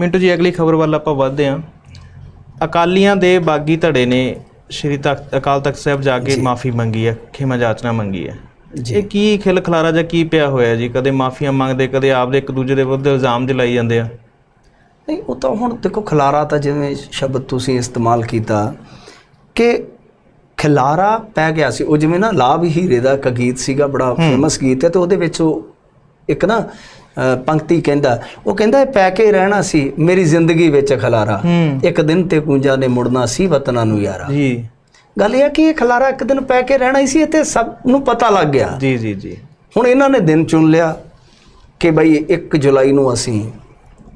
ਮਿੰਟੂ ਜੀ ਅਗਲੀ ਖਬਰ ਵੱਲ ਆਪਾਂ ਵਧਦੇ ਹਾਂ। ਅਕਾਲੀਆਂ ਦੇ ਬਾਗੀ ਧੜੇ ਨੇ ਸ਼੍ਰੀ ਤਖਤ ਅਕਾਲ ਤਖਤ ਸਾਹਿਬ ਜਾ ਕੇ ਮਾਫੀ ਮੰਗੀ ਹੈ ਖਿਮਾ ਜਾਚਨਾ ਮੰਗੀ ਹੈ। ਇਹ ਕੀ ਖਿਲ ਖਲਾਰਾ ਜਾਂ ਕੀ ਪਿਆ ਹੋਇਆ ਜੀ? ਕਦੇ ਮਾਫੀਆਂ ਮੰਗਦੇ ਕਦੇ ਆਪਦੇ ਇੱਕ ਦੂਜੇ ਦੇ ਵਿਰੁੱਧ ਇਲਜ਼ਾਮ ਦਿਲਾਈ ਜਾਂਦੇ ਆ। ਨਹੀਂ ਉਹ ਤਾਂ ਹੁਣ ਦੇਖੋ ਖਲਾਰਾ ਤਾਂ ਜਿਵੇਂ ਸ਼ਬਦ ਤੁਸੀਂ ਇਸਤੇਮਾਲ ਕੀਤਾ ਕਿ ਖਿਲਾਰਾ ਪੈ ਗਿਆ ਸੀ। ਉਹ ਜਿਵੇਂ ਨਾ ਲਾਭ ਹੀਰੇ ਦਾ ਇੱਕ ਗੀਤ ਸੀਗਾ ਬੜਾ ਫੇਮਸ ਗੀਤ ਹੈ ਤੇ ਉਹਦੇ ਵਿੱਚ ਉਹ ਇੱਕ ਨਾ ਪੰਕਤੀ ਕਹਿੰਦਾ ਉਹ ਕਹਿੰਦਾ ਇਹ ਪੈ ਕੇ ਰਹਿਣਾ ਸੀ ਮੇਰੀ ਜ਼ਿੰਦਗੀ ਵਿੱਚ ਖਲਾਰਾ। ਇੱਕ ਦਿਨ ਤੇ ਕੁੰਜਾ ਨੇ ਮੁੜਨਾ ਸੀ ਵਤਨਾਂ ਨੂੰ ਯਾਰਾ। ਜੀ। ਗੱਲ ਇਹ ਹੈ ਕਿ ਇਹ ਖਲਾਰਾ ਇੱਕ ਦਿਨ ਪੈ ਕੇ ਰਹਿਣਾ ਹੀ ਸੀ ਤੇ ਸਭ ਨੂੰ ਪਤਾ ਲੱਗ ਗਿਆ। ਜੀ ਜੀ ਜੀ। ਹੁਣ ਇਹਨਾਂ ਨੇ ਦਿਨ ਚੁਣ ਲਿਆ ਕਿ ਬਈ 1 ਜੁਲਾਈ ਨੂੰ ਅਸੀਂ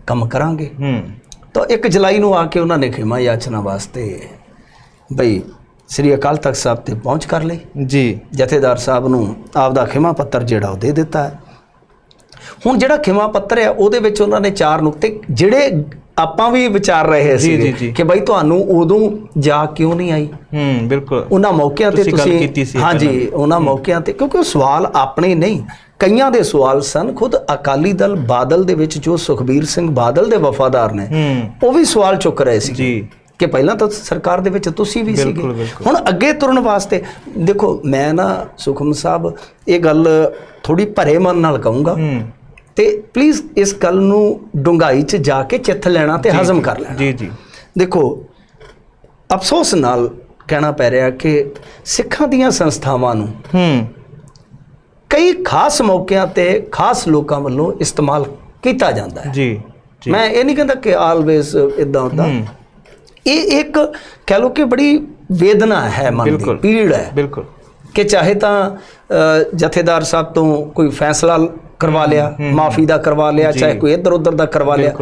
ਕੰਮ ਕਰਾਂਗੇ। ਹੂੰ। ਤਾਂ 1 ਜੁਲਾਈ ਨੂੰ ਆ ਕੇ ਉਹਨਾਂ ਨੇ ਖਿਮਾ ਯਾਚਨਾ ਵਾਸਤੇ ਬਈ ਸ੍ਰੀ ਅਕਾਲ ਤਖਤ ਸਾਹਿਬ ਤੇ ਪਹੁੰਚ ਕਰ ਲਈ। ਜੀ। ਜਥੇਦਾਰ ਸਾਹਿਬ ਨੂੰ ਆਪਦਾ ਖਿਮਾ ਪੱਤਰ ਜਿਹੜਾ ਉਹ ਦੇ ਦਿੱਤਾ। ਹੈ ਹੁਣ ਜਿਹੜਾ ਖਿਮਾ ਪੱਤਰ ਹੈ ਉਹਦੇ ਵਿੱਚ ਉਹਨਾਂ ਨੇ ਚਾਰ ਨੁਕਤੇ ਜਿਹੜੇ ਆਪਾਂ ਵੀ ਵਿਚਾਰ ਰਹੇ ਸੀ। ਕਿ ਬਈ ਤੁਹਾਨੂੰ ਉਦੋਂ ਜਾ ਕਿਉਂ ਨਹੀਂ ਆਈ? ਹੂੰ ਬਿਲਕੁਲ। ਉਹਨਾਂ ਮੌਕਿਆਂ ਤੇ ਤੁਸੀਂ ਹਾਂਜੀ ਉਹਨਾਂ ਮੌਕਿਆਂ ਤੇ ਕਿਉਂਕਿ ਉਹ ਸਵਾਲ ਆਪਣੇ ਨਹੀਂ। ਕਈਆਂ ਦੇ ਸਵਾਲ ਸਨ ਖੁਦ ਅਕਾਲੀ ਦਲ ਬਾਦਲ ਦੇ ਵਿੱਚ ਜੋ ਸੁਖਬੀਰ ਸਿੰਘ ਬਾਦਲ ਦੇ ਵਫਾਦਾਰ ਨੇ ਉਹ ਵੀ ਸਵਾਲ ਚੁੱਕ ਰਹੇ ਸੀ ਜੀ। ਕਿ ਪਹਿਲਾਂ ਤਾਂ ਸਰਕਾਰ ਦੇ ਵਿੱਚ ਤੁਸੀਂ ਵੀ ਸੀਗੇ। ਹੁਣ ਅੱਗੇ ਤੁਰਨ ਵਾਸਤੇ ਦੇਖੋ ਮੈਂ ਨਾ ਸੁਖਮ ਸਾਹਿਬ ਇਹ ਗੱਲ ਥੋੜੀ ਭਰੇ ਮਨ ਨਾਲ ਕਹੂੰਗਾ। ਤੇ ਪਲੀਜ਼ ਇਸ ਗੱਲ ਨੂੰ ਡੁੰਗਾਈ 'ਚ ਜਾ ਕੇ ਚਿੱਥ ਲੈਣਾ ਤੇ ਹਜ਼ਮ ਕਰ ਲੈਣਾ। ਜੀ ਜੀ। ਦੇਖੋ ਅਫਸੋਸ ਨਾਲ ਕਹਿਣਾ ਪੈ ਰਿਹਾ ਕਿ ਸਿੱਖਾਂ ਦੀਆਂ ਸੰਸਥਾਵਾਂ ਨੂੰ ਹੂੰ। ਕਈ ਖਾਸ ਮੌਕਿਆਂ ਤੇ ਖਾਸ ਲੋਕਾਂ ਵੱਲੋਂ ਇਸਤੇਮਾਲ ਕੀਤਾ ਜਾਂਦਾ ਹੈ। ਜੀ ਜੀ। ਮੈਂ ਇਹ ਨਹੀਂ ਕਹਿੰਦਾ ਕਿ ਆਲਵੇਸ ਇਦਾਂ ਹੁੰਦਾ। ਇਹ ਇੱਕ ਕਹਿ ਲਓ ਕਿ ਬੜੀ ਵੇਦਨਾ ਹੈ ਮਨ ਦੀ। ਪੀੜ ਹੈ। ਬਿਲਕੁਲ। ਕਿ ਚਾਹੇ ਤਾਂ ਜਥੇਦਾਰ ਸਾਹਿਬ ਤੋਂ ਕੋਈ ਫੈਸਲਾ ਕਰਵਾ ਲਿਆ ਮਾਫੀ ਦਾ ਕਰਵਾ ਲਿਆ ਚਾਹੇ ਕੋਈ ਇੱਧਰ ਉੱਧਰ ਦਾ ਕਰਵਾ ਲਿਆ।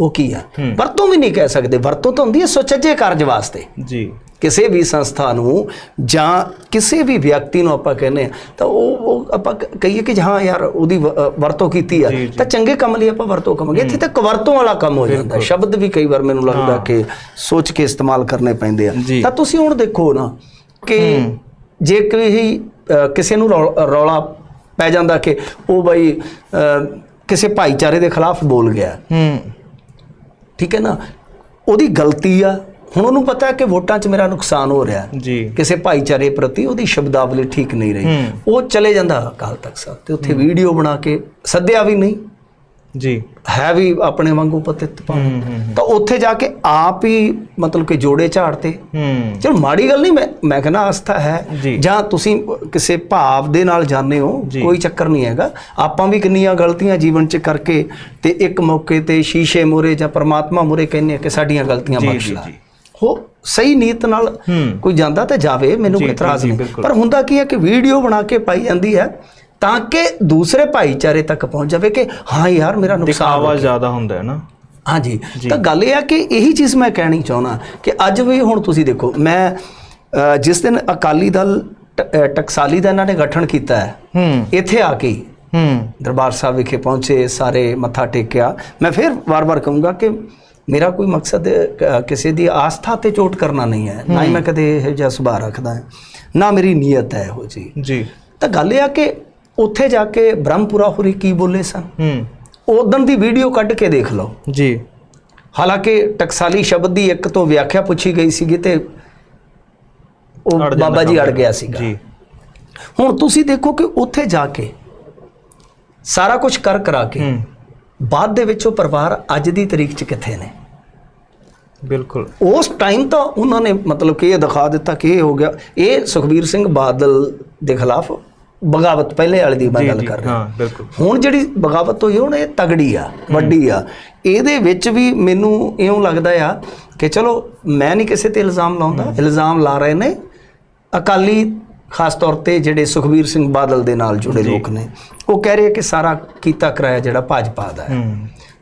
ਉਹ ਕੀ ਹੈ। ਵਰਤੋਂ ਵੀ ਨਹੀਂ ਕਹਿ ਸਕਦੇ। ਵਰਤੋਂ ਤਾਂ ਹੁੰਦੀ ਹੈ ਸੁਚੱਜੇ ਕਾਰਜ ਵਾਸਤੇ। ਜੀ। ਕਿਸੇ ਵੀ ਸੰਸਥਾ ਨੂੰ ਜਾਂ ਕਿਸੇ ਵੀ ਵਿਅਕਤੀ ਨੂੰ ਆਪਾਂ ਕਹਿੰਦੇ ਹਾਂ ਤਾਂ ਉਹ ਆਪਾਂ ਕਹੀਏ ਕਿ ਹਾਂ ਯਾਰ ਉਹਦੀ ਵਰਤੋਂ ਕੀਤੀ ਆ। ਤਾਂ ਚੰਗੇ ਕੰਮ ਲਈ ਆਪਾਂ ਵਰਤੋਂ ਕਵਾਂਗੇ ਇੱਥੇ ਤਾਂ ਕਵਰਤੋਂ ਵਾਲਾ ਕੰਮ ਹੋ ਜਾਂਦਾ। ਸ਼ਬਦ ਵੀ ਕਈ ਵਾਰ ਮੈਨੂੰ ਲੱਗਦਾ ਕਿ ਸੋਚ ਕੇ ਇਸਤੇਮਾਲ ਕਰਨੇ ਪੈਂਦੇ ਆ। ਤਾਂ ਤੁਸੀਂ ਹੁਣ ਦੇਖੋ ਨਾ ਕਿ ਜੇ ਕੋਈ ਕਿਸੇ ਨੂੰ ਰੌਲਾ ਪੈ ਜਾਂਦਾ ਕਿ ਉਹ ਬਈ ਕਿਸੇ ਭਾਈਚਾਰੇ ਦੇ ਖਿਲਾਫ ਬੋਲ ਗਿਆ। ਹੂੰ। ਠੀਕ ਹੈ ਨਾ? ਉਹਦੀ ਗਲਤੀ ਆ। ਹੁਣ ਉਹਨੂੰ ਪਤਾ ਹੈ ਕਿ ਵੋਟਾਂ 'ਚ ਮੇਰਾ ਨੁਕਸਾਨ ਹੋ ਰਿਹਾ। ਜੀ। ਕਿਸੇ ਭਾਈਚਾਰੇ ਪ੍ਰਤੀ ਉਹਦੀ ਸ਼ਬਦਾਵਲੀ ਠੀਕ ਨਹੀਂ ਰਹੀ। ਉਹ ਚਲੇ ਜਾਂਦਾ ਅਕਾਲ ਤਖਤ ਸਾਹਿਬ ਤੇ ਉੱਥੇ ਵੀਡੀਓ ਬਣਾ ਕੇ ਸੱਦਿਆ ਵੀ ਨਹੀਂ। ਜੀ ਹੈ ਵੀ ਆਪਣੇ ਵਾਂਗੂ ਪਤਿਤ ਹੂੰ ਤਾਂ ਉੱਥੇ ਜਾ ਕੇ ਆਪ ਹੀ ਮਤਲਬ ਕਿ ਜੋੜੇ ਝਾੜਤੇ ਚਲੋ ਮਾੜੀ ਗੱਲ ਨਹੀਂ ਮੈਂ ਮੈਂ ਕਹਿੰਦਾ ਆਸਥਾ ਹੈ ਜੀ। ਤੁਸੀਂ ਕਿਸੇ ਭਾਵ ਦੇ ਨਾਲ ਜਾਂਦੇ ਹੋ। ਕੋਈ ਚੱਕਰ ਨਹੀਂ ਹੈਗਾ ਆਪਾਂ ਵੀ ਕਿੰਨੀਆਂ ਗਲਤੀਆਂ ਜੀਵਨ 'ਚ ਕਰਕੇ ਤੇ ਇੱਕ ਮੌਕੇ ਤੇ ਸ਼ੀਸ਼ੇ ਮੂਹਰੇ ਜਾਂ ਪ੍ਰਮਾਤਮਾ ਮੂਹਰੇ ਕਹਿੰਦੇ ਆ ਕਿ ਸਾਡੀਆਂ ਗਲਤੀਆਂ ਬਖਸ਼ ਲੈ। ਹੋ ਸਹੀ ਨੀਤ ਨਾਲ। ਕੋਈ ਜਾਂਦਾ ਤਾਂ ਜਾਵੇ ਮੈਨੂੰ ਕੋਈ ਇਤਰਾਜ਼ ਨਹੀਂ। ਪਰ ਹੁੰਦਾ ਕੀ ਹੈ ਕਿ ਵੀਡੀਓ ਬਣਾ ਕੇ ਪਾਈ ਜਾਂਦੀ ਹੈ ਤਾਂ ਕਿ ਦੂਸਰੇ ਭਾਈਚਾਰੇ ਤੱਕ ਪਹੁੰਚ ਜਾਵੇ ਕਿ ਹਾਂ ਯਾਰ ਮੇਰਾ ਨੁਕਸਾਨ ਹੋ ਦਿਖਾਵਾ ਜ਼ਿਆਦਾ ਹੁੰਦਾ ਹੈ ਨਾ। ਹਾਂਜੀ। ਤਾਂ ਗੱਲ ਇਹ ਆ ਕਿ ਇਹੀ ਚੀਜ਼ ਮੈਂ ਕਹਿਣੀ ਚਾਹੁੰਦਾ ਕਿ ਅੱਜ ਵੀ ਹੁਣ ਤੁਸੀਂ ਦੇਖੋ ਮੈਂ ਅ, ਜਿਸ ਦਿਨ ਅਕਾਲੀ ਦਲ ਟ- ਅ, ਟਕਸਾਲੀ ਦਾ ਇਹਨਾਂ ਨੇ ਗਠਨ ਕੀਤਾ ਹੈ ਹੂੰ। ਇੱਥੇ ਆ ਕੇ ਹੀ ਹੂੰ। ਦਰਬਾਰ ਸਾਹਿਬ ਵਿਖੇ ਪਹੁੰਚੇ ਸਾਰੇ ਮੱਥਾ ਟੇਕਿਆ। ਮੈਂ ਫਿਰ ਵਾਰ-ਵਾਰ ਕਹੂੰਗਾ ਕਿ ਮੇਰਾ ਕੋਈ ਮਕਸਦ ਅ, ਕਿਸੇ ਦੀ ਆਸਥਾ ਤੇ ਚੋਟ ਕਰਨਾ ਨਹੀਂ ਹੈ। ਨਾ ਹੀ ਮੈਂ ਕਦੇ ਇਹ ਜਿਹਾ ਸੁਭਾਅ ਰੱਖਦਾ ਹਾਂ। ਨਾ ਮੇਰੀ ਨੀਅਤ ਹੈ ਇਹੋ ਜੀ ਜੀ। ਤਾਂ ਗੱਲ ਇਹ ਆ ਕਿ ਉੱਥੇ ਜਾ ਕੇ ਬ੍ਰਹਮਪੁਰਾ ਹੁਰੀ ਕੀ ਬੋਲੇ ਸਨ? ਹੂੰ। ਉਦੋਂ ਦੀ ਵੀਡੀਓ ਕੱਢ ਕੇ ਦੇਖ ਲਓ। ਜੀ। ਹਾਲਾਂਕਿ ਟਕਸਾਲੀ ਸ਼ਬਦ ਦੀ ਇੱਕ ਤੋਂ ਵਿਆਖਿਆ ਪੁੱਛੀ ਗਈ ਸੀਗੀ ਤੇ ਉਹ ਬਾਬਾ ਜੀ ਅੜ ਗਿਆ ਸੀਗਾ। ਜੀ। ਹੁਣ ਤੁਸੀਂ ਦੇਖੋ ਕਿ ਉੱਥੇ ਜਾ ਕੇ ਸਾਰਾ ਕੁਝ ਕਰ ਕਰਾ ਕੇ ਬਾਅਦ ਦੇ ਵਿੱਚ ਉਹ ਪਰਿਵਾਰ ਅੱਜ ਦੀ ਤਰੀਕ 'ਚ ਕਿੱਥੇ ਨੇ? ਬਿਲਕੁਲ। ਉਸ ਟਾਈਮ ਤਾਂ ਉਹਨਾਂ ਨੇ ਮਤਲਬ ਕਿ ਇਹ ਦਿਖਾ ਦਿੱਤਾ ਕਿ ਇਹ ਹੋ ਗਿਆ ਇਹ ਸੁਖਬੀਰ ਸਿੰਘ ਬਾਦਲ ਦੇ ਖਿਲਾਫ ਬਗਾਵਤ ਪਹਿਲੇ ਵਾਲੀ ਦੀ ਮੈਂ ਗੱਲ ਕਰ ਰਿਹਾ। ਹਾਂ ਬਿਲਕੁਲ। ਹੁਣ ਜਿਹੜੀ ਬਗਾਵਤ ਹੋਈ ਹੁਣ ਇਹ ਤਗੜੀ ਆ ਵੱਡੀ ਆ। ਇਹਦੇ ਵਿੱਚ ਵੀ ਮੈਨੂੰ ਇਉਂ ਲੱਗਦਾ ਆ ਕਿ ਚਲੋ ਮੈਂ ਨਹੀਂ ਕਿਸੇ ਤੇ ਇਲਜ਼ਾਮ ਲਾਉਂਦਾ ਇਲਜ਼ਾਮ ਲਾ ਰਹੇ ਨੇ। ਅਕਾਲੀ ਖਾਸ ਤੌਰ ਤੇ ਜਿਹੜੇ ਸੁਖਬੀਰ ਸਿੰਘ ਬਾਦਲ ਦੇ ਨਾਲ ਜੁੜੇ ਲੋਕ ਨੇ ਉਹ ਕਹਿ ਰਹੇ ਕਿ ਸਾਰਾ ਕੀਤਾ ਕਰਾਇਆ ਜਿਹੜਾ ਭਾਜਪਾ ਦਾ ਹੈ।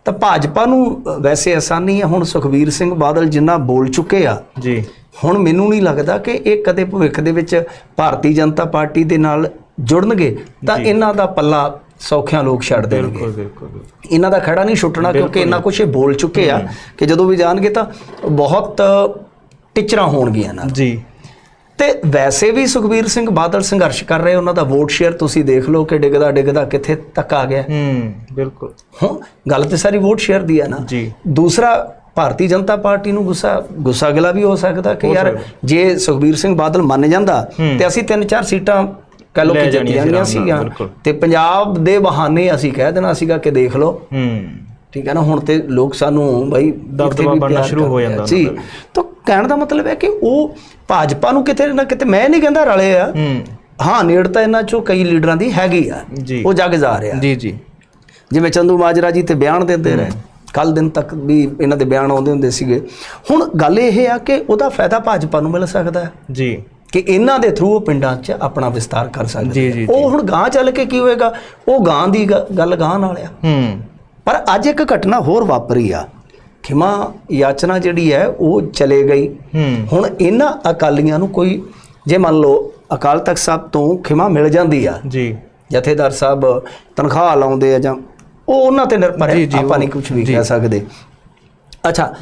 ਤਾਂ ਭਾਜਪਾ ਨੂੰ ਵੈਸੇ ਆਸਾਨੀ ਹੈ ਹੁਣ ਸੁਖਬੀਰ ਸਿੰਘ ਬਾਦਲ ਜਿੰਨਾ ਬੋਲ ਚੁੱਕੇ ਆ ਜੀ। ਹੁਣ ਮੈਨੂੰ ਨਹੀਂ ਲੱਗਦਾ ਕਿ ਇਹ ਕਦੇ ਭਵਿੱਖ ਦੇ ਵਿੱਚ ਭਾਰਤੀ ਜਨਤਾ ਪਾਰਟੀ ਦੇ ਨਾਲ ਜੁੜਨਗੇ ਤਾਂ ਇਹਨਾਂ ਦਾ ਪੱਲਾ ਸੌਖਿਆਂ ਲੋਕ ਛੱਡ ਦੇਣਗੇ। ਬਿਲਕੁਲ ਬਿਲਕੁਲ। ਇਹਨਾਂ ਦਾ ਖੜਾ ਨਹੀਂ ਛੁੱਟਣਾ ਕਿਉਂਕਿ ਇਹਨਾਂ ਕੁਛ ਇਹ ਬੋਲ ਚੁੱਕੇ ਆ ਕਿ ਜਦੋਂ ਵੀ ਜਾਣਗੇ ਤਾਂ ਬਹੁਤ ਟਿਚਰਾਂ ਹੋਣਗੀਆਂ ਨਾ ਜੀ। ਤੇ ਵੈਸੇ ਵੀ ਸੁਖਬੀਰ ਸਿੰਘ ਬਾਦਲ ਸੰਘਰਸ਼ ਕਰ ਰਹੇ ਉਹਨਾਂ ਦਾ ਵੋਟ ਸ਼ੇਅਰ ਤੁਸੀਂ ਦੇਖ ਲਓ ਕਿ ਡਿੱਗਦਾ ਡਿੱਗਦਾ ਕਿੱਥੇ ਤੱਕ ਆ ਗਿਆ। ਹੂੰ ਬਿਲਕੁਲ। ਹੁਣ ਗੱਲ ਤੇ ਸਾਰੀ ਵੋਟ ਸ਼ੇਅਰ ਦੀ ਹੈ ਨਾ। ਜੀ। ਦੂਸਰਾ ਭਾਰਤੀ ਜਨਤਾ ਪਾਰਟੀ ਨੂੰ ਗੁੱਸਾ ਗੁੱਸਾ ਗਿਲਾ ਵੀ ਹੋ ਸਕਦਾ ਕਿ ਯਾਰ ਜੇ ਸੁਖਬੀਰ ਸਿੰਘ ਬਾਦਲ ਮੰਨ ਜਾਂਦਾ ਤੇ ਅਸੀਂ ਤਿੰਨ ਚਾਰ ਸੀਟਾਂ ਕਹਿ ਲੈ ਕਿ ਜਾਂਦੀਆਂ ਨਾਲ, ਸੀਗੀਆਂ। ਤੇ ਪੰਜਾਬ ਦੇ ਬਹਾਨੇ ਅਸੀਂ ਕਹਿ ਦੇਣਾ ਸੀਗਾ ਕਿ ਦੇਖ ਲਓ। ਹੂੰ। ਠੀਕ ਹੈ ਨਾ ਹੁਣ ਤੇ ਲੋਕ ਸਾਨੂੰ ਬਈ ਦਬਦਬਾ ਬਣਨਾ ਸ਼ੁਰੂ ਹੋ। ਜਾਂਦਾ ਜੀ। ਤਾਂ ਕਹਿਣ ਦਾ ਮਤਲਬ ਹੈ ਕਿ ਉਹ ਭਾਜਪਾ ਨੂੰ ਕਿਤੇ ਨਾ ਕਿਤੇ ਮੈਂ ਨਹੀਂ ਕਹਿੰਦਾ ਰਲੇ ਆ। ਹੂੰ। ਹਾਂ ਨੇੜਤਾ ਇਹਨਾਂ ਚੋਂ ਕਈ ਲੀਡਰਾਂ ਦੀ ਹੈਗੀ ਆ। ਜੀ। ਉਹ ਜਗ ਜਾ ਰਿਹਾ। ਜੀ ਜੀ। ਜਿਵੇਂ ਚੰਦੂ ਮਾਜਰਾ ਜੀ ਤੇ ਬਿਆਨ ਦਿੰਦੇ ਰਹੇ। ਕੱਲ ਦਿਨ ਤੱਕ ਵੀ ਇਹਨਾਂ ਦੇ ਬਿਆਨ ਆਉਂਦੇ ਹੁੰਦੇ ਸੀਗੇ। ਹੁਣ ਗੱਲ ਇਹ ਆ ਕਿ ਉਹਦਾ ਫਾਇਦਾ ਭਾਜਪਾ ਨੂੰ ਮਿਲ ਸਕਦਾ ਹੈ। ਜੀ। ਕਿ ਇਹਨਾਂ ਦੇ ਥਰੂ ਉਹ ਪਿੰਡਾਂ 'ਚ ਆਪਣਾ ਵਿਸਤਾਰ ਕਰ ਸਕਦੇ ਉਹ ਹੁਣ ਗਾਂ ਚੱਲ ਕੇ ਕੀ ਹੋਏਗਾ? ਉਹ ਗਾਂ ਦੀ ਗੱਲ ਗਾਂ ਨਾਲ ਆ। ਹੂੰ। ਪਰ ਅੱਜ ਇੱਕ ਘਟਨਾ ਹੋਰ ਵਾਪਰੀ ਆ। ਖਿਮਾ ਯਾਚਨਾ ਜਿਹੜੀ ਹੈ ਉਹ ਚਲੇ ਗਈ। ਹੁਣ ਇਹਨਾਂ ਅਕਾਲੀਆਂ ਨੂੰ ਕੋਈ ਜੇ ਮੰਨ ਲਓ ਅਕਾਲ ਤਖਤ ਸਾਹਿਬ ਤੋਂ ਖਿਮਾ ਮਿਲ ਜਾਂਦੀ ਆ। ਜੀ। ਜਥੇਦਾਰ ਸਾਹਿਬ ਤਨਖਾਹ ਲਾਉਂਦੇ ਆ ਜਾਂ ਉਹ ਉਹਨਾਂ ਤੇ ਨਿਰਭਰ ਹੈ। ਆਪਾਂ ਨਹੀਂ ਕੁਝ ਵੀ। ਕਹਿ ਸਕਦੇ। ਅੱਛਾ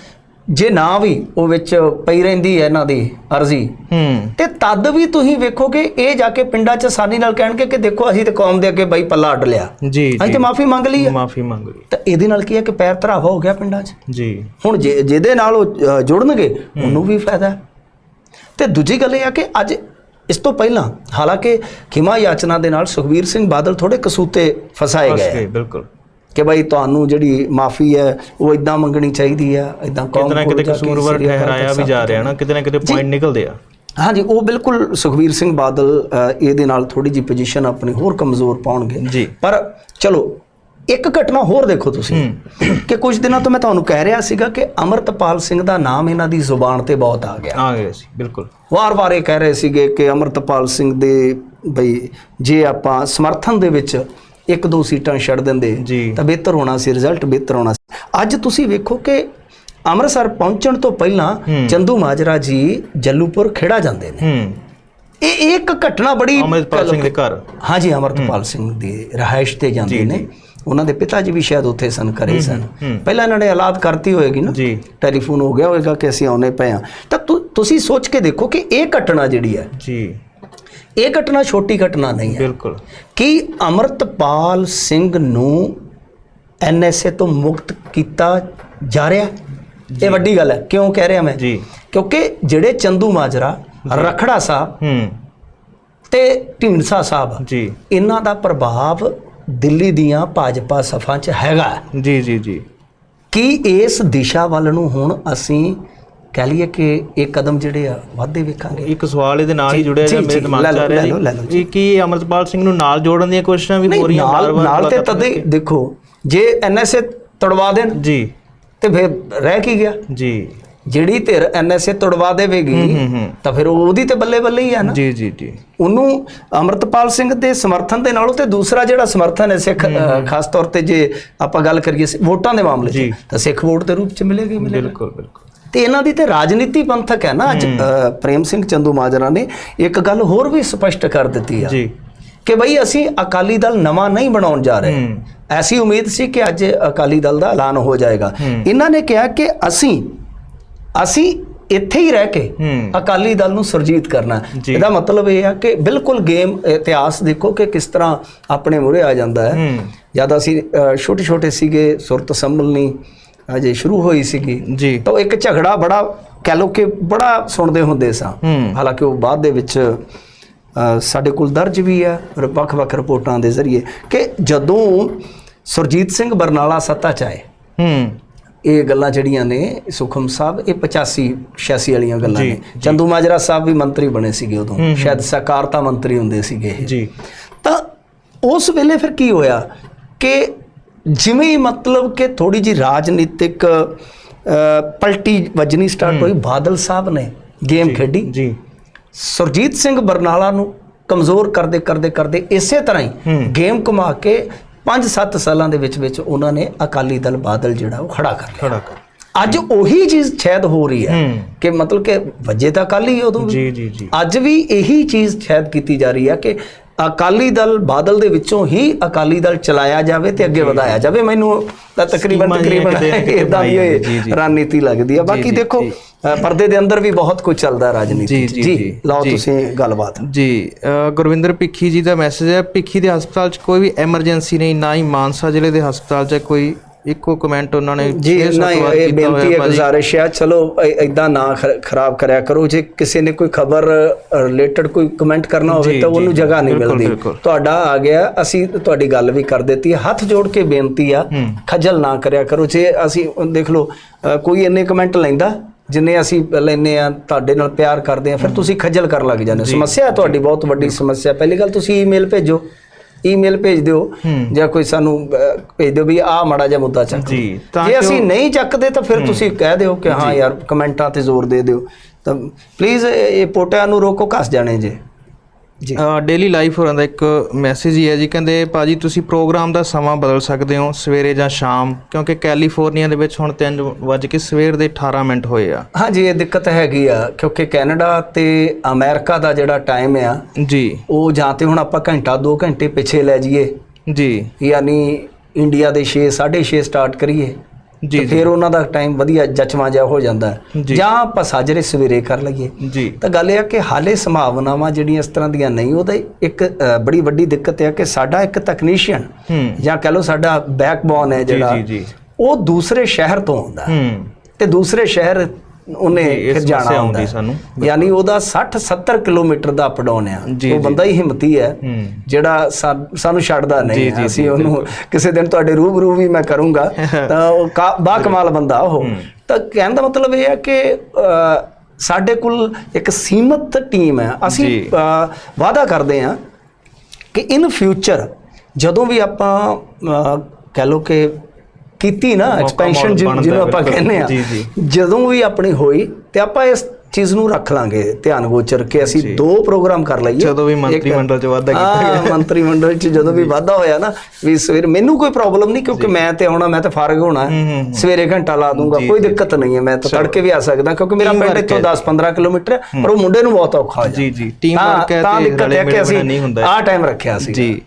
ਜੇ ਨਾ ਵੀ ਉਹ ਵਿੱਚ ਪਈ ਰਹਿੰਦੀ ਹੈ ਇਹਨਾਂ ਦੀ ਅਰਜ਼ੀ ਹੂੰ। ਤੇ ਤਦ ਵੀ ਤੁਸੀਂ ਵੇਖੋਗੇ ਇਹ ਜਾ ਕੇ ਪਿੰਡਾਂ 'ਚ ਆਸਾਨੀ ਨਾਲ ਕਹਿਣਗੇ ਕਿ ਦੇਖੋ ਅਸੀਂ ਤੇ ਕੌਮ ਦੇ ਅੱਗੇ ਬਾਈ ਪੱਲਾ ਅੱਡ ਲਿਆ। ਜੀ ਅਸੀਂ ਤੇ ਮਾਫੀ ਮੰਗ ਲਈ ਹੈ। ਮਾਫੀ ਮੰਗ ਲਈ। ਤਾਂ ਇਹਦੇ ਨਾਲ ਕੀ ਹੈ ਕਿ ਪੈਰ ਧਰਾਵਾ ਹੋ ਗਿਆ ਪਿੰਡਾਂ 'ਚ? ਜੀ। ਹੁਣ ਜੇ- ਜਿਹਦੇ ਨਾਲ ਉਹ ਜੁੜਨਗੇ ਉਹਨੂੰ ਵੀ ਫਾਇਦਾ ਤੇ ਦੂਜੀ ਗੱਲ ਇਹ ਆ ਕਿ ਅੱਜ ਇਸ ਤੋਂ ਪਹਿਲਾਂ ਹਾਲਾਂਕਿ ਖਿਮਾ ਯਾਚਨਾ ਦੇ ਨਾਲ ਸੁਖਵੀਰ ਸਿੰਘ ਬਾਦਲ ਥੋੜੇ ਕਸੂਤੇ ਫਸਾਏ ਫਸ ਗਏ ਗਏ ਬਿਲਕੁਲ। ਕਿ ਭਾਈ ਤੁਹਾਨੂੰ ਜਿਹੜੀ ਮਾਫੀ ਹੈ ਉਹ ਇਦਾਂ ਮੰਗਣੀ ਚਾਹੀਦੀ ਆ ਇਦਾਂ ਕੌਮ ਕੋਲ ਕਿਤੇ ਕਸੂਰਵਾਰ ਠਹਿਰਾਇਆ ਵੀ ਜਾ ਰਿਹਾ ਨਾ ਕਿਤੇ ਨਾ ਕਿਤੇ ਪੁਆਇੰਟ ਨਿਕਲਦੇ ਆ। ਹਾਂਜੀ ਉਹ ਬਿਲਕੁਲ ਸੁਖਵੀਰ ਸਿੰਘ ਬਾਦਲ ਇਹਦੇ ਨਾਲ ਥੋੜੀ ਜੀ ਪੋਜੀਸ਼ਨ ਆਪਣੀ ਹੋਰ ਕਮਜ਼ੋਰ ਪਾਉਣਗੇ। ਜੀ। ਪਰ ਚਲੋ ਇੱਕ ਘਟਨਾ ਹੋਰ ਦੇਖੋ ਤੁਸੀਂ ਕਿ ਕੁਝ ਦਿਨਾਂ ਤੋਂ ਮੈਂ ਤੁਹਾਨੂੰ ਕਹਿ ਰਿਹਾ ਸੀਗਾ ਕਿ ਅਮਰਤਪਾਲ ਸਿੰਘ ਦਾ ਨਾਮ ਇਹਨਾਂ ਦੀ ਜ਼ੁਬਾਨ ਤੇ ਬਹੁਤ ਆ ਗਿਆ। ਆ ਗਏ ਸੀ ਬਿਲਕੁਲ। ਵਾਰ-ਵਾਰ ਇਹ ਕਹਿ ਰਹੇ ਸੀਗੇ ਕਿ ਅਮਰਤਪਾਲ ਸਿੰਘ ਦੇ ਬਈ ਜੇ ਆਪਾਂ ਸਮਰਥਨ ਦੇ ਵਿੱਚ ਇੱਕ ਦੋ ਸੀਟਾਂ ਛੱਡ ਦਿੰਦੇ। ਤਾਂ ਬਿਹਤਰ ਹੋਣਾ ਸੀ ਰਿਜ਼ਲਟ ਬਿਹਤਰ ਹੋਣਾ ਸੀ। ਅੱਜ ਤੁਸੀਂ ਵੇਖੋ ਕਿ ਅੰਮ੍ਰਿਤਸਰ ਪਹੁੰਚਣ ਤੋਂ ਪਹਿਲਾਂ ਚੰਦੂ ਮਾਜਰਾ ਜੀ ਜੱਲੂਪੁਰ ਖੇੜਾ ਜਾਂਦੇ ਨੇ। ਇਹ ਇੱਕ ਘਟਨਾ ਬੜੀ ਅਮਰਿਤਪਾਲ ਸਿੰਘ ਦੇ ਘਰ। ਹਾਂਜੀ ਅਮਰਤਪਾਲ ਸਿੰਘ ਦੀ ਰਹਾਇਸ਼ ਤੇ ਜਾਂਦੇ ਨੇ। ਉਹਨਾਂ ਦੇ ਪਿਤਾ ਜੀ ਵੀ ਸ਼ਾਇਦ ਉੱਥੇ ਸਨ ਕਰੇ ਸਨ। ਪਹਿਲਾਂ ਇਹਨਾਂ ਨੇ ਔਲਾਦ ਕਰਤੀ ਹੋਏਗੀ ਨਾ। ਜੀ। ਟੈਲੀਫੋਨ ਹੋ ਗਿਆ ਹੋਵੇਗਾ ਕਿ ਅਸੀਂ ਆਉਨੇ ਪਏ ਆ ਤੁ- ਤੁਸੀਂ ਸੋਚ ਕੇ ਦੇਖੋ ਕਿ ਇਹ ਘਟਨਾ ਜਿਹੜੀ ਹੈ ਜੀ। ਇਹ ਘਟਨਾ ਛੋਟੀ ਘਟਨਾ ਨਹੀਂ ਹੈ। ਬਿਲਕੁਲ। ਕਿ ਅਮਰਤਪਾਲ ਸਿੰਘ ਨੂੰ ਐਨਐਸਏ ਤੋਂ ਮੁਕਤ ਕੀਤਾ ਜਾ ਰਿਹਾ। ਇਹ ਵੱਡੀ ਗੱਲ ਹੈ। ਕਿਉਂ ਕਹਿ ਰਿਹਾ ਮੈਂ? ਜੀ। ਕਿਉਂਕਿ ਜਿਹੜੇ ਚੰਦੂ ਮਾਜਰਾ ਰਖੜਾ ਸਾਹਿਬ ਹੂੰ। ਤੇ ਢੀਂਡਸਾ ਸਾਹਿਬ ਜੀ। ਇਹਨਾਂ ਦਾ ਪ੍ਰਭਾਵ ਦਿੱਲੀ ਦੀਆਂ ਭਾਜਪਾ ਸਫਾਂ 'ਚ ਹੈਗਾ। ਜੀ ਜੀ ਜੀ। ਕੀ ਇਸ ਦਿਸ਼ਾ ਵੱਲ ਨੂੰ ਹੁਣ ਅਸੀਂ ਕਹਿ ਲਈਏ ਕਿ ਇਹ ਕਦਮ ਜਿਹੜੇ ਆ ਵਾਧੇ ਵੇਖਾਂਗੇ। ਇੱਕ ਸਵਾਲ ਇਹਦੇ ਨਾਲ ਹੀ ਜੁੜਿਆ ਜੀ, ਜਾਂ ਜੀ, ਮੇਰੇ ਦਿਮਾਗ ਲੈ 'ਚ ਲਓ, ਆ ਰਿਹਾ ਲੈ ਲਓ, ਲੈ ਲਓ ਜੀ। ਇਹ ਕੀ ਅਮਰਤਪਾਲ ਸਿੰਘ ਨੂੰ ਨਾਲ ਜੋੜਨ ਦੀਆਂ ਕੋਸ਼ਿਸ਼ਾਂ ਵੀ ਹੋ ਨਹੀਂ ਰਹੀਆਂ? ਨਾਲ ਬਾਰ-ਬਾਰ ਨਾਲ ਤੇ ਪਤਾ ਤਦੇ। ਦੇਖੋ ਜੇ ਐਨਐਸਏ ਤੜਵਾ ਦੇਣ ਜੀ। ਤੇ ਫਿਰ ਰਹਿ ਕੀ ਗਿਆ? ਜੀ। ਜਿਹੜੀ ਧਿਰ ਐਨਐਸਏ ਤੜਵਾ ਦੇਵੇਗੀ ਹੂੰ ਹੂੰ ਤਾਂ ਫਿਰ ਉਹ ਉਹਦੀ ਤੇ ਬੱਲੇ ਬੱਲੇ ਹੀ ਆ ਨਾ। ਜੀ ਜੀ ਜੀ। ਉਹਨੂੰ ਅਮਰਤਪਾਲ ਸਿੰਘ ਦੇ ਸਮਰਥਨ ਦੇ ਨਾਲੋਂ ਤੇ ਦੂਸਰਾ ਜਿਹੜਾ ਸਮਰਥਨ ਹੈ ਸਿੱਖ ਅ, ਖਾਸ ਤੌਰ ਤੇ ਜੇ ਆਪਾਂ ਗੱਲ ਕਰੀਏ ਸ- ਵੋਟਾਂ ਦੇ ਮਾਮਲੇ 'ਚ। ਤਾਂ ਸਿੱਖ ਵੋਟ ਦੇ ਰੂਪ 'ਚ ਮਿਲੇਗੀ। ਬਿਲਕੁਲ ਬਿਲਕੁਲ। ਤੇ ਇਹਨਾਂ ਦੀ ਤੇ ਰਾਜਨੀਤੀ ਪੰਥਕ ਹੈ ਨਾ ਅੱਜ ਪ੍ਰੇਮ ਸਿੰਘ ਚੰਦੂ ਮਾਜਰਾ ਨੇ ਇੱਕ ਗੱਲ ਹੋਰ ਵੀ ਸਪਸ਼ਟ ਕਰ ਦਿੱਤੀ ਆ ਜੀ। ਕਿ ਬਈ ਅਸੀਂ ਅਕਾਲੀ ਦਲ ਨਵਾਂ ਨਹੀਂ ਬਣਾਉਣ ਜਾ ਰਹੇ। ਐਸੀ ਉਮੀਦ ਸੀ ਕਿ ਅੱਜ ਅਕਾਲੀ ਦਲ ਦਾ ਐਲਾਨ ਹੋ ਜਾਏਗਾ। ਇਹਨਾਂ ਨੇ ਕਿਹਾ ਕਿ ਅਸੀਂ ਅਸੀਂ ਇੱਥੇ ਹੀ ਰਹਿ ਕੇ। ਅਕਾਲੀ ਦਲ ਨੂੰ ਸੁਰਜੀਤ ਕਰਨਾ। ਇਹਦਾ ਮਤਲਬ ਇਹ ਹੈ ਕਿ ਬਿਲਕੁਲ ਗੇਮ ਇਤਿਹਾਸ ਦੇਖੋ ਕਿ ਕਿਸ ਤਰ੍ਹਾਂ ਆਪਣੇ ਮੂਹਰੇ ਆ ਜਾਂਦਾ ਹੈ। ਜਦ ਅਸੀਂ ਛੋਟੇ ਛੋਟੇ ਸੀਗੇ ਸੁਰਤ ਸੰਭਲਣੀ ਅਜੇ ਸ਼ੁਰੂ ਹੋਈ ਸੀਗੀ। ਜੀ। ਤਾਂ ਇੱਕ ਝਗੜਾ ਬੜਾ ਕਹਿ ਲਓ ਕਿ ਬੜਾ ਸੁਣਦੇ ਹੁੰਦੇ ਸਾਂ। ਹਾਲਾਂਕਿ ਉਹ ਬਾਅਦ ਦੇ ਵਿੱਚ ਸਾਡੇ ਕੋਲ ਦਰਜ ਵੀ ਹੈ ਵੱਖ-ਵੱਖ ਰਿਪੋਰਟਾਂ ਦੇ ਜ਼ਰੀਏ ਕਿ ਜਦੋਂ ਸੁਰਜੀਤ ਸਿੰਘ ਬਰਨਾਲਾ ਸੱਤਾ 'ਚ ਆਏ ਹੂੰ। ਇਹ ਗੱਲਾਂ ਜਿਹੜੀਆਂ ਨੇ ਸੁਖਮ ਸਾਹਿਬ ਇਹ 85 86 ਵਾਲੀਆਂ ਗੱਲਾਂ ਨੇ। ਚੰਦੂ ਮਾਜਰਾ ਸਾਹਿਬ ਵੀ ਮੰਤਰੀ ਬਣੇ ਸੀਗੇ ਉਦੋਂ। ਸ਼ਾਇਦ ਸਹਿਕਾਰਤਾ ਮੰਤਰੀ ਹੁੰਦੇ ਸੀਗੇ। ਜੀ। ਤਾਂ ਉਸ ਵੇਲੇ ਫਿਰ ਕੀ ਹੋਇਆ ਕਿ ਜਿਵੇਂ ਹੀ ਮਤਲਬ ਕਿ ਥੋੜੀ ਜੀ ਰਾਜਨੀਤਿਕ ਪਲਟੀ ਵੱਜਣੀ ਸਟਾਰਟ ਹੋਈ ਬਾਦਲ ਸਾਹਿਬ ਨੇ ਗੇਮ ਖੇਡੀ। ਜੀ। ਸੁਰਜੀਤ ਸਿੰਘ ਬਰਨਾਲਾ ਨੂੰ ਕਮਜ਼ੋਰ ਕਰਦੇ ਕਰਦੇ ਕਰਦੇ ਇਸੇ ਤਰ੍ਹਾਂ ਹੀ ਗੇਮ ਘੁਮਾ ਕੇ 5-7 ਸਾਲਾਂ ਦੇ ਵਿੱਚ ਵਿੱਚ ਉਹਨਾਂ ਨੇ ਅਕਾਲੀ ਦਲ ਬਾਦਲ ਜਿਹੜਾ ਉਹ ਖੜਾ ਕਰ ਖੜਾ ਕਰ ਅੱਜ ਉਹੀ ਚੀਜ਼ ਸ਼ਾਇਦ ਹੋ ਰਹੀ ਹੈ ਕਿ ਮਤਲਬ ਕਿ ਵਜੇ ਤਾਂ ਕੱਲ ਹੀ ਉਦੋਂ ਵੀ। ਜੀ ਜੀ ਜੀ। ਅੱਜ ਵੀ ਇਹੀ ਚੀਜ਼ ਸ਼ਾਇਦ ਕੀਤੀ ਜਾ ਰਹੀ ਹੈ ਕਿ ਅਕਾਲੀ ਦਲ ਬਾਦਲ ਦੇ ਵਿੱਚੋਂ ਹੀ ਅਕਾਲੀ ਦਲ ਚਲਾਇਆ ਜਾਵੇ ਤੇ ਅੱਗੇ ਵਧਾਇਆ ਜਾਵੇ। ਮੈਨੂੰ ਤਾਂ ਤਕਰੀਬਨ ਤਕਰੀਬਨ ਇਦਾਂ। ਇਹ ਰਣਨੀਤੀ ਲੱਗਦੀ ਆ। ਬਾਕੀ ਦੇਖੋ ਪਰਦੇ ਦੇ ਅੰਦਰ ਵੀ ਬਹੁਤ ਕੁਝ ਚੱਲਦਾ ਰਾਜਨੀਤੀ ਜੀ, ਲਓ। ਤੁਸੀਂ ਗੱਲਬਾਤ। ਜੀ ਗੁਰਵਿੰਦਰ ਭਿੱਖੀ ਜੀ ਦਾ ਮੈਸੇਜ ਹੈ ਭਿੱਖੀ ਦੇ ਹਸਪਤਾਲ 'ਚ ਕੋਈ ਵੀ ਐਮਰਜੈਂਸੀ ਨਹੀਂ ਨਾ ਹੀ ਮਾਨਸਾ ਜ਼ਿਲ੍ਹੇ ਦੇ ਹਸਪਤਾਲ 'ਚ ਕੋਈ ਇੱਕੋ ਕਮੈਂਟ ਉਹਨਾਂ ਨੇ ਜੀ ਨਹੀਂ ਇਹ ਬੇਨਤੀ ਹੈ। ਗੁਜ਼ਾਰਿਸ਼ ਹੈ ਚਲੋ ਇਦਾਂ ਨਾ ਖਰਾਬ ਕਰਿਆ ਕਰੋ। ਜੇ ਕਿਸੇ ਨੇ ਕੋਈ ਖਬਰ ਰਿਲੇਟਡ ਕੋਈ ਕਮੈਂਟ ਕਰਨਾ ਹੋਵੇ ਤਾਂ ਉਹਨੂੰ ਜਗ੍ਹਾ ਨਹੀਂ ਮਿਲਦੀ। ਤੁਹਾਡਾ ਆ ਗਿਆ ਅਸੀਂ ਤੁਹਾਡੀ ਗੱਲ ਵੀ ਕਰ ਦਿੱਤੀ ਹੈ। ਹੱਥ ਜੋੜ ਕੇ ਬੇਨਤੀ ਆ। ਖੱਜਲ ਨਾ ਕਰਿਆ ਕਰੋ। ਜੇ ਅਸੀਂ ਦੇਖ ਲਓ ਕੋਈ ਇੰਨੇ ਕਮੈਂਟ ਲੈਂਦਾ ਜਿੰਨੇ ਅਸੀਂ ਲੈਨੇ ਆ ਤੁਹਾਡੇ ਨਾਲ ਪਿਆਰ ਕਰਦੇ ਆ ਫਿਰ ਤੁਸੀਂ ਖੱਜਲ ਕਰਨ ਲੱਗ ਜਾਂਦੇ। ਸਮੱਸਿਆ ਤੁਹਾਡੀ ਬਹੁਤ ਵੱਡੀ ਸਮੱਸਿਆ। ਪਹਿਲੀ ਗੱਲ ਤੁਸੀਂ ਈਮੇਲ ਭੇਜੋ। ਈਮੇਲ ਭੇਜ ਦਿਓ। ਜਾਂ ਕੋਈ ਸਾਨੂੰ ਭੇਜ ਦਿਓ ਵੀ ਆਹ ਮਾੜਾ ਜਿਹਾ ਮੁੱਦਾ ਚੱਕ ਜੀ, ਜੇ ਅਸੀਂ ਨਹੀਂ ਚੱਕਦੇ ਤਾਂ ਫਿਰ ਤੁਸੀਂ ਕਹਿ ਦਿਓ ਕਿ ਹਾਂ ਯਾਰ ਕਮੈਂਟਾਂ ਤੇ ਜ਼ੋਰ ਦੇ ਦਿਓ। ਤਾਂ ਪਲੀਜ਼ ਇਹ ਪੋਟਿਆਂ ਨੂੰ ਰੋਕੋ ਘਸ ਜਾਣੇ ਜੇ। ਜੀ। ਡੇਲੀ ਲਾਈਫ ਹੋਰਾਂ ਦਾ ਇੱਕ ਮੈਸੇਜ ਹੀ ਹੈ ਜੀ ਕਹਿੰਦੇ ਭਾਜੀ ਤੁਸੀਂ ਪ੍ਰੋਗਰਾਮ ਦਾ ਸਮਾਂ ਬਦਲ ਸਕਦੇ ਹੋ ਸਵੇਰੇ ਜਾਂ ਸ਼ਾਮ ਕਿਉਂਕਿ ਕੈਲੀਫੋਰਨੀਆ ਦੇ ਵਿੱਚ ਹੁਣ 3 ਵਜੇ ਕੇ ਸਵੇਰ ਦੇ 18 ਮਿੰਟ ਹੋਏ ਆ। ਹਾਂਜੀ ਇਹ ਦਿੱਕਤ ਹੈਗੀ ਆ ਕਿਉਂਕਿ ਕੈਨੇਡਾ ਤੇ ਅਮਰੀਕਾ ਦਾ ਜਿਹੜਾ ਟਾਈਮ ਆ ਜੀ। ਉਹ ਜਾਂ ਤੇ ਹੁਣ ਆਪਾਂ ਘੰਟਾ 2 ਘੰਟੇ ਪਿੱਛੇ ਲੈ ਜਾਈਏ। ਜੀ। ਯਾਨੀ ਇੰਡੀਆ ਦੇ 6 6:30 ਸਟਾਰਟ ਕਰੀਏ। ਜੀ ਫਿਰ ਉਹਨਾਂ ਦਾ ਟਾਈਮ ਵਧੀਆ ਜਚਵਾ ਜਿਹਾ ਹੋ ਜਾਂਦਾ। ਜੀ। ਆਪਾਂ ਸਾਜਰੇ ਸਵੇਰੇ ਕਰ ਲਈਏ। ਜੀ। ਤਾਂ ਗੱਲ ਇਹ ਆ ਕਿ ਹਾਲੇ ਸੰਭਾਵਨਾਵਾਂ ਜਿਹੜੀਆਂ ਇਸ ਤਰ੍ਹਾਂ ਦੀਆਂ ਨਹੀਂ ਉਹਦਾ ਇੱਕ ਬੜੀ ਵੱਡੀ ਦਿੱਕਤ ਹੈ ਕਿ ਸਾਡਾ ਇੱਕ ਤਕਨੀਸ਼ੀਅਨ ਹੂੰ। ਜਾਂ ਕਹ ਲਓ ਸਾਡਾ ਬੈਕਬੋਨ ਹੈ ਜਿਹੜਾ ਉਹ ਦੂਸਰੇ ਸ਼ਹਿਰ ਤੋਂ ਆਉਂਦਾ। ਤੇ ਦੂਸਰੇ ਸ਼ਹਿਰ ਉਹਨੇ ਫਿਰ ਜਾਣਾ ਆਉਂਦੀ। ਸਾਨੂੰ। ਯਾਨੀ ਉਹਦਾ 60 70 ਕਿਲੋਮੀਟਰ ਦਾ ਅਪ ਡਾਊਨ ਆ। ਉਹ। ਬੰਦਾ ਹੀ ਹਿੰਮਤੀ ਹੈ ਜਿਹੜਾ ਸਾਨੂੰ ਛੱਡਦਾ ਨਹੀਂ। ਅਸੀਂ ਉਹਨੂੰ ਕਿਸੇ ਦਿਨ ਤੁਹਾਡੇ ਰੂਬਰੂ ਵੀ ਮੈਂ ਕਰੂੰਗਾ ਤਾਂ ਉਹ ਬਾ ਕਮਾਲ ਬੰਦਾ ਉਹ। ਤਾਂ ਕਹਿਣ ਦਾ ਮਤਲਬ ਇਹ ਹੈ ਕਿ ਸਾਡੇ ਕੋਲ ਇੱਕ ਸੀਮਤ ਟੀਮ ਹੈ। ਅਸੀਂ ਵਾਅਦਾ ਕਰਦੇ ਹਾਂ ਕਿ ਇਨ ਫਿਊਚਰ ਜਦੋਂ ਵੀ ਆਪਾਂ ਕਹਿ ਲਓ ਕਿ ਕੀਤੀ ਨਾ ਐਕਸਪੈਂਸ਼ਨ ਜਿਹਨੂੰ ਆਪਾਂ। ਕਹਿੰਦੇ ਆ। ਜਦੋਂ ਵੀ ਆਪਣੀ ਹੋਈ ਤੇ ਆਪਾਂ ਇਸ ਚੀਜ਼ ਨੂੰ ਰੱਖ ਲਾਂਗੇ ਧਿਆਨ ਗੋਚਰ ਕੇ ਅਸੀਂ। ਦੋ ਪ੍ਰੋਗਰਾਮ ਕਰ ਲਈਏ ਜਦੋਂ ਵੀ ਮੰਤਰੀ ਮੰਡਲ 'ਚ ਵਾਧਾ ਕੀਤਾ ਹਾਂ, ਮੰਤਰੀ ਮੰਡਲ ਚ ਜਦੋਂ ਵੀ ਵਾਧਾ ਹੋਇਆ ਨਾ ਵੀ ਸਵੇਰ ਮੈਨੂੰ ਕੋਈ ਪ੍ਰੋਬਲਮ ਨਹੀਂ ਕਿਉਂਕਿ ਮੈਂ ਤੇ ਆਉਣਾ ਮੈਂ ਤੇ ਫਾਰਗ ਹੋਣਾ। ਸਵੇਰੇ ਘੰਟਾ ਲਾ ਦੂੰਗਾ ਕੋਈ। ਦਿੱਕਤ ਨਹੀਂ ਹੈ ਮੈਂ ਤਾਂ। ਤੜਕੇ ਵੀ ਆ ਸਕਦਾ ਕਿਉਂਕਿ ਮੇਰਾ ਪਿੰਡ ਇੱਥੋਂ ਹੈ। 10-15 ਕਿਲੋਮੀਟਰ ਹੈ ਪਰ ਉਹ ਮੁੰਡੇ ਨੂੰ ਬਹੁਤ ਔਖਾ ਹੋ ਜਾਂਦਾ ਜੀ, ਜੀ। ਤਾਂ- work ਹੈ ਤਾਂ ਰਲੇ ਮਿਲੇ ਨਹੀਂ ਹੁੰਦਾ। ਆਹ ਟਾਈਮ ਰੱਖਿਆ ਸੀ ਜੀ